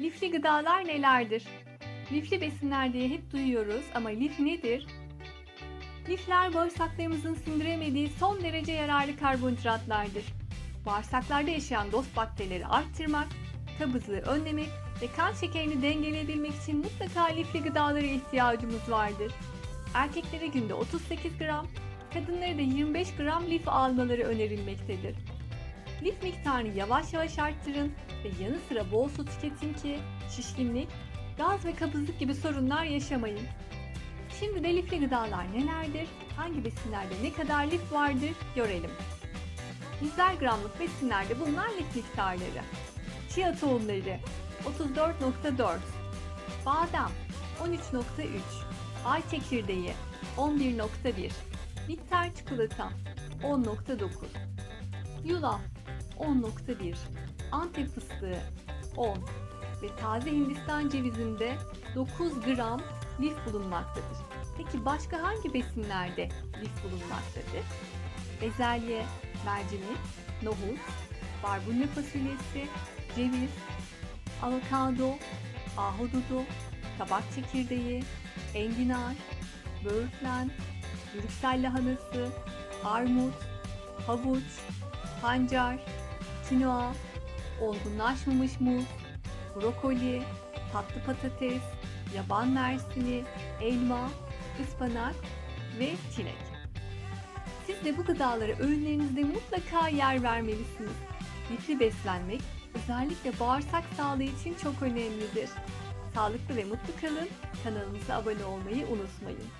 Lifli gıdalar nelerdir? Lifli besinler diye hep duyuyoruz ama lif nedir? Lifler bağırsaklarımızın sindiremediği son derece yararlı karbonhidratlardır. Bağırsaklarda yaşayan dost bakterileri arttırmak, kabızlığı önlemek ve kan şekerini dengeleyebilmek için mutlaka lifli gıdalara ihtiyacımız vardır. Erkeklere günde 38 gram, kadınlara da 25 gram lif almaları önerilmektedir. Lif miktarını yavaş yavaş arttırın ve yanı sıra bol su tüketin ki şişkinlik, gaz ve kabızlık gibi sorunlar yaşamayın. Şimdi de lifli gıdalar nelerdir? Hangi besinlerde ne kadar lif vardır görelim. 100'er gramlık besinlerde bulunan lif miktarları. Chia tohumları 34.4 Badem 13.3 Ay çekirdeği 11.1 Bitter çikolata 10.9 Yulaf 10.1 Antep fıstığı 10 ve taze Hindistan cevizinde 9 gram lif bulunmaktadır. Peki başka hangi besinlerde lif bulunmaktadır? Bezelye, mercimek, nohut, barbunya fasulyesi, ceviz, avokado, ahududu, kabak çekirdeği, enginar, böğürtlen, Brüksel lahanası, armut, havuç, pancar, kinoa, olgunlaşmamış muz, brokoli, tatlı patates, yaban mersini, elma, ıspanak ve çilek. Siz de bu gıdalara öğünlerinizde mutlaka yer vermelisiniz. Lifli beslenmek özellikle bağırsak sağlığı için çok önemlidir. Sağlıklı ve mutlu kalın, kanalımıza abone olmayı unutmayın.